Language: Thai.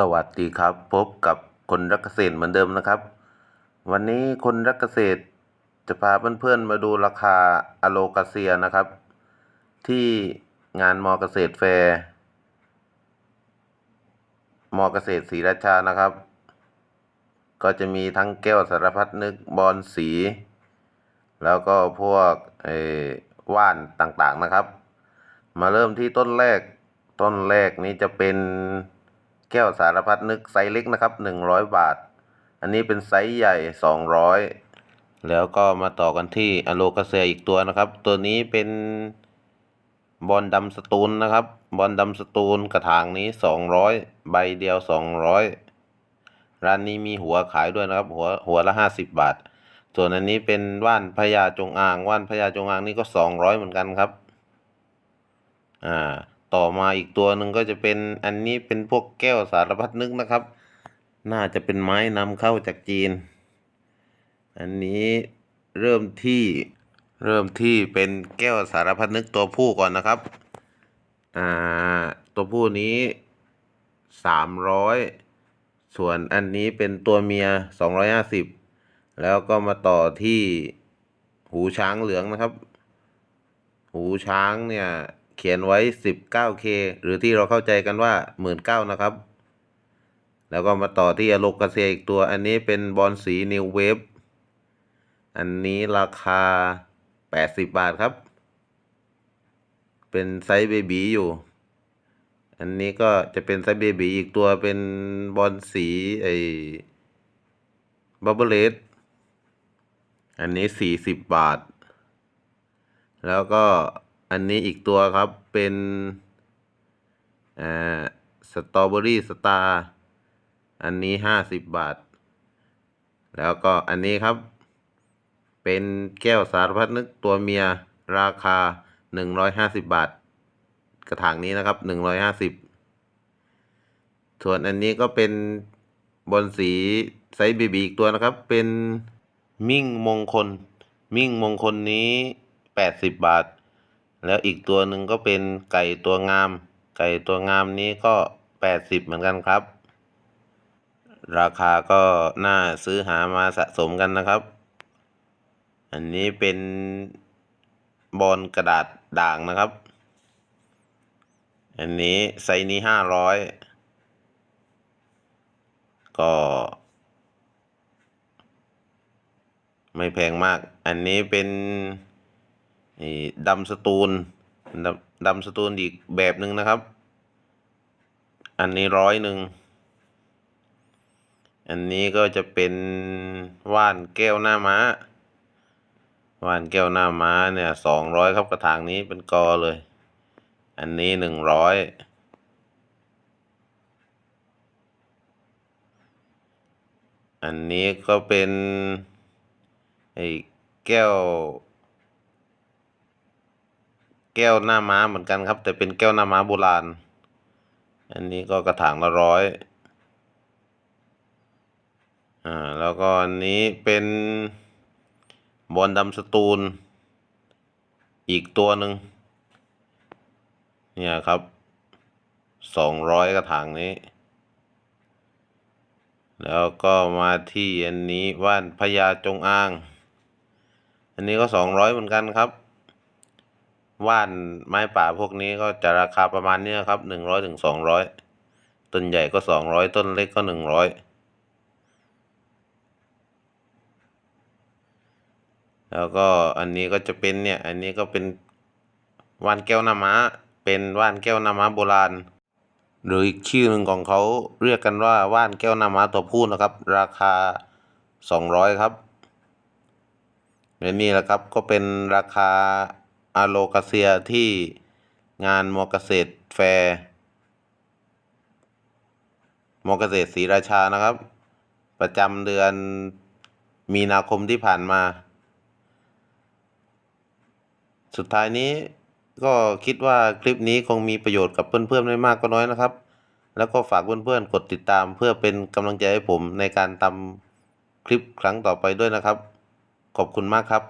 สวัสดีครับ พบกับคนรักเกษตรเหมือนเดิมนะครับ วันนี้คนรักเกษตรจะพาเพื่อนๆมาดูราคาอะโลกาเซียนะครับ ที่งานมอเกษตรแฟร์มอเกษตรศรีราชานะครับ ก็จะมีทั้งแก้วสารพัดนึกบอลสี แล้วก็พวกเอว่านต่างๆนะครับ มาเริ่มที่ต้นแรกต้นแรกนี้จะเป็น ก้วสารพัดนึกไซส์เล็กนะครับหนึ่งร้อยบาท อันนี้เป็นไซส์ใหญ่สองร้อยแล้วก็มาต่อกันที่อะโลกาเซียอีกตัวนะครับ ตัวนี้เป็นบอลดำสตูลนะครับ บอลดำสตูลกระถางนี้สองร้อยใบเดียวสองร้อยร้านนี้มีหัวขายด้วยนะครับ หัวหัวละห้าสิบบาท ส่วนอันนี้เป็นว่านพญาจงอาง ว่านพญาจงอางนี่ก็สองร้อยเหมือนกันครับ อ่า ต่อมาอีกตัวหนึ่งก็จะเป็นอันนี้เป็นพวกแก้วสารพัดนึกนะครับ น่าจะเป็นไม้นำเข้าจากจีน อันนี้เริ่มที่เริ่มที่เป็นแก้วสารพัดนึกตัวผู้ก่อนนะครับ อ่า ตัวผู้นี้สามร้อยส่วนอันนี้เป็นตัวเมียสองร้อยห้าสิบแล้วก็มาต่อที่หูช้างเหลืองนะครับ หูช้างเนี่ย เขียนไว้ 19K หรือที่เราเข้าใจกันว่า 19,000นะครับ แล้วก็มาต่อที่อโลกาเซียอีกตัว อันนี้เป็นบอลสีนิวเวฟอันนี้ราคา 80 บาทครับ เป็นไซส์เบบีอยู่ อันนี้ก็จะเป็นไซส์เบบีอีกตัวเป็นบอลสีไอ้บับเบิลเลสอันนี้ 40 บาท แล้วก็ อันนี้อีกตัวครับเป็นอ่าสตรอเบอรี่สตาร์อันนี้ห้าสิบบาท แล้วก็อันนี้ครับ เป็นแก้วสารพัดนึกตัวเมียราคาหนึ่งร้อยห้าสิบบาท กระถางนี้นะครับหนึ่งร้อยห้าสิบส่วนอันนี้ก็เป็นบอลสีไซส์เบบีอีกตัวนะครับ เป็นมิ่งมงคล มิ่งมงคลนี้แปดสิบบาท แล้วอีกตัวหนึ่งก็เป็นไก่ตัวงาม ไก่ตัวงามนี้ก็แปดสิบเหมือนกันครับ ราคาก็น่าซื้อหามาสะสมกันนะครับ อันนี้เป็นบอลกระดาษด่างนะครับ อันนี้ไซส์นี้ห้าร้อยก็ไม่แพงมาก อันนี้เป็น ดำสตูลดำดำสตูลอีกแบบหนึ่งนะครับ อันนี้ร้อยหนึ่ง อันนี้ก็จะเป็นว่านแก้วหน้าม้า ว่านแก้วหน้าม้าเนี่ยสองร้อยครับกระถางนี้เป็นกอเลย อันนี้หนึ่งร้อยอันนี้ก็เป็นไอ้แก้ว แก้วหน้าม้าเหมือนกันครับ แต่เป็นแก้วหน้าม้าโบราณ อันนี้ก็กระถางละร้อยอ่าแล้วก็อันนี้เป็นบอลดำสตูล อีกตัวหนึ่งเนี่ยครับสองร้อยกระถางนี้ แล้วก็มาที่อันนี้ว่านพญาจงอาง อันนี้ก็สองร้อยเหมือนกันครับ ว่านไม้ป่าพวกนี้ก็จะราคาประมาณนี้ครับหนึ่งร้อยถึงสองร้อยต้นใหญ่ก็สองร้อยต้นเล็กก็หนึ่งร้อยแล้วก็อันนี้ก็จะเป็นเนี่ย อันนี้ก็เป็นว่านแก้วน้าม้า เป็นว่านแก้วน้าม้าโบราณ หรืออีกชื่อหนึ่งของเขาเรียกกันว่าว่านแก้วน้าม้าตัวผู้นะครับ ราคาสองร้อยครับและนี่แหละครับก็เป็นราคา อาโลกาเซียที่งานมอเกษตรแฟร์มอเกษตรศรีราชานะครับ ประจำเดือนมีนาคมที่ผ่านมา สุดท้ายนี้ก็คิดว่าคลิปนี้คงมีประโยชน์กับเพื่อนๆไม่มากก็น้อยนะครับ แล้วก็ฝากเพื่อนๆกดติดตามเพื่อเป็นกำลังใจให้ผมในการทำคลิปครั้งต่อไปด้วยนะครับ ขอบคุณมากครับ